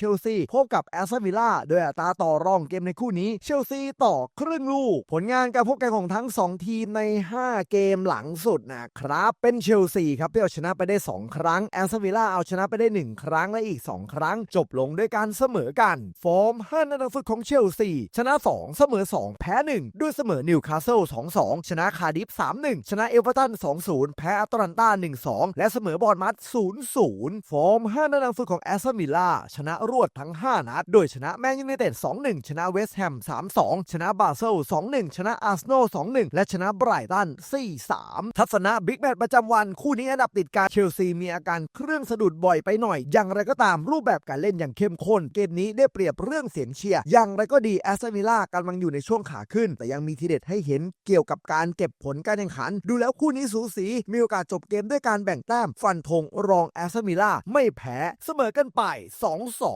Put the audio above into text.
เชลซีพบกับแอสตันวิลล่าโดยอัตราต่อรองเกมในคู่นี้เชลซีต่อครึ่งลูก ผลงานการพบกันของทั้ง 2 ทีมใน 5 เกมหลังสุดนะครับ เป็นเชลซีครับที่เอาชนะไปได้ 2 ครั้งแอสตันวิลล่าเอาชนะไปได้ 1 ครั้งและอีก 2 ครั้ง จบลงด้วยการเสมอกัน ฟอร์ม5นัดสุดของเชลซีชนะ 2 เสมอ 2 แพ้ 1 ด้วยเสมอนิวคาสเซิล2-2 ชนะคาร์ดิฟ3-1 ชนะเอเวอร์ตัน2-0 แพ้อัตแลนตา1-2 และเสมอบอร์นมัด0-0 ฟอร์ม5นัดสุดของแอสตันวิลล่าชนะรวดทั้ง 5 นัด โดยชนะแมนยูไนเต็ด 2-1 ชนะเวสต์แฮม 3-2 ชนะบาเซล 2-1 ชนะอาร์เซนอล 2-1 และชนะไบรตัน 4-3 ทัศนะบิ๊กแมตช์ประจำวัน คู่นี้อันดับติดการเชลซีมีอาการเครื่องสะดุดบ่อยไปหน่อย อย่างไรก็ตามรูปแบบการเล่นอย่างเข้มข้น เกมนี้ได้เปรียบเรื่องเสียงเชียร์ อย่างไรก็ดีแอสตันวิลล่ากำลังอยู่ในช่วงขาขึ้น แต่ยังมีทีเด็ดให้เห็นเกี่ยวกับการเก็บผลการแข่งขัน ดูแล้วคู่นี้สูสี มีโอกาสจบเกมด้วยการแบ่งแต้ม ฟันธงรองแอสตันวิลล่าไม่แพ้ เสมอกันไป 2-2